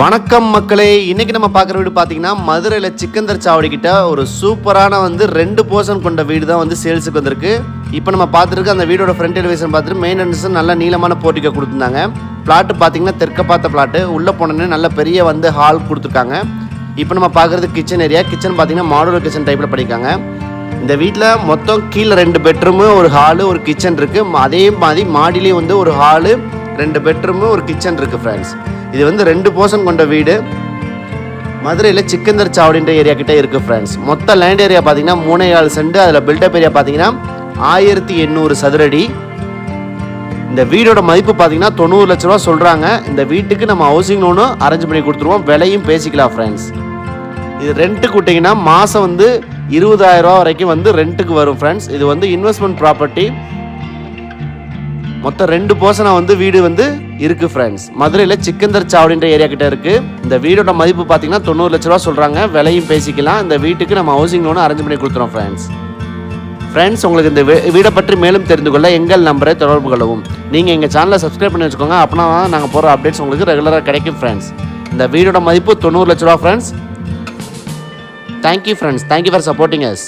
வணக்கம் மக்களே. இன்னைக்கு நம்ம பார்க்குற வீடு பார்த்தீங்கன்னா மதுரையில் சிக்கந்தர் சாவடி கிட்ட ஒரு சூப்பரான வந்து ரெண்டு போர்ஷன் கொண்ட வீடு தான் வந்து சேல்ஸுக்கு வந்திருக்கு. இப்போ நம்ம பார்த்துருக்கு அந்த வீடோட ஃப்ரண்ட் எலிவேஷன் பார்த்துட்டு மெயின் என்ட்ரன்ஸ் நல்ல நீளமான போர்ட்டிக்கோ கொடுத்துருந்தாங்க. பிளாட்டு பார்த்தீங்கன்னா தெற்க பார்த்த பிளாட்டு உள்ளே போனோன்னே நல்ல பெரிய வந்து ஹால் கொடுத்துருக்காங்க. இப்போ நம்ம பார்க்குறது கிச்சன் ஏரியா கிச்சன் பார்த்தீங்கன்னா மாடுலர் கிச்சன் டைப்பில் பண்ணியிருக்காங்க. இந்த வீட்டில் மொத்தம் கீழே ரெண்டு பெட்ரூமு ஒரு ஹாலு ஒரு கிச்சன் இருக்குது அதே மாதிரி மாடிலேயும் வந்து ஒரு ஹாலு ரெண்டு பெட்ரூமு ஒரு கிச்சன் இருக்குது ஃப்ரெண்ட்ஸ் இது வந்து ரெண்டு போர்ஷன் கொண்ட வீடு. மதுரையில் சிக்கந்தர் சாவடின்ற ஏரியா கிட்டே இருக்குது ஃப்ரெண்ட்ஸ் மொத்த லேண்ட் ஏரியா பார்த்தீங்கன்னா மூணே ஏழு செண்டு அதில் பில்டப் ஏரியா பார்த்தீங்கன்னா ஆயிரத்தி எண்ணூறு சதுரடி. இந்த வீடோட மதிப்பு பார்த்தீங்கன்னா தொண்ணூறு லட்ச ரூபா சொல்கிறாங்க இந்த வீட்டுக்கு நம்ம ஹவுசிங் லோனும் அரேஞ்ச் பண்ணி கொடுத்துருவோம். விலையும் பேசிக்கலாம் ஃப்ரெண்ட்ஸ் இது ரெண்ட்டுக்கு விட்டிங்கன்னா மாதம் வந்து இருபதாயிரம் ரூபா வரைக்கும் வந்து ரெண்ட்டுக்கு வரும் ஃப்ரெண்ட்ஸ் இது வந்து இன்வெஸ்ட்மெண்ட் ப்ராப்பர்ட்டி மொத்தம் ரெண்டு போர்ஷனாக வந்து வீடு வந்து இருக்குது ஃப்ரெண்ட்ஸ் மதுரையில் சிக்கந்தர் சாவடின்ற ஏரியா கிட்ட இருக்குது இந்த வீடோட மதிப்பு பார்த்தீங்கன்னா தொண்ணூறு லட்ச ரூபா சொல்கிறாங்க விலையும் பேசிக்கலாம். இந்த வீட்டுக்கு நம்ம ஹவுசிங் லோன் அரேஞ்ச் பண்ணி கொடுத்துறோம் ஃப்ரெண்ட்ஸ் ஃப்ரெண்ட்ஸ் உங்களுக்கு இந்த வீ- வீடை பற்றி மேலும் தெரிந்து கொள்ள எங்கள் நம்பரை தொடர்பு கொள்ளவும். நீங்கள் எங்கள் சேனலை சப்ஸ்கிரைப் பண்ணி வச்சுக்கோங்க. அப்படின்னா நாங்கள் போகிற அப்டேட்ஸ் உங்களுக்கு ரெகுலராக கிடைக்கும் ஃப்ரெண்ட்ஸ் இந்த வீடோட மதிப்பு தொண்ணூறு லட்ச ரூபா friends thank you friends thank you for supporting us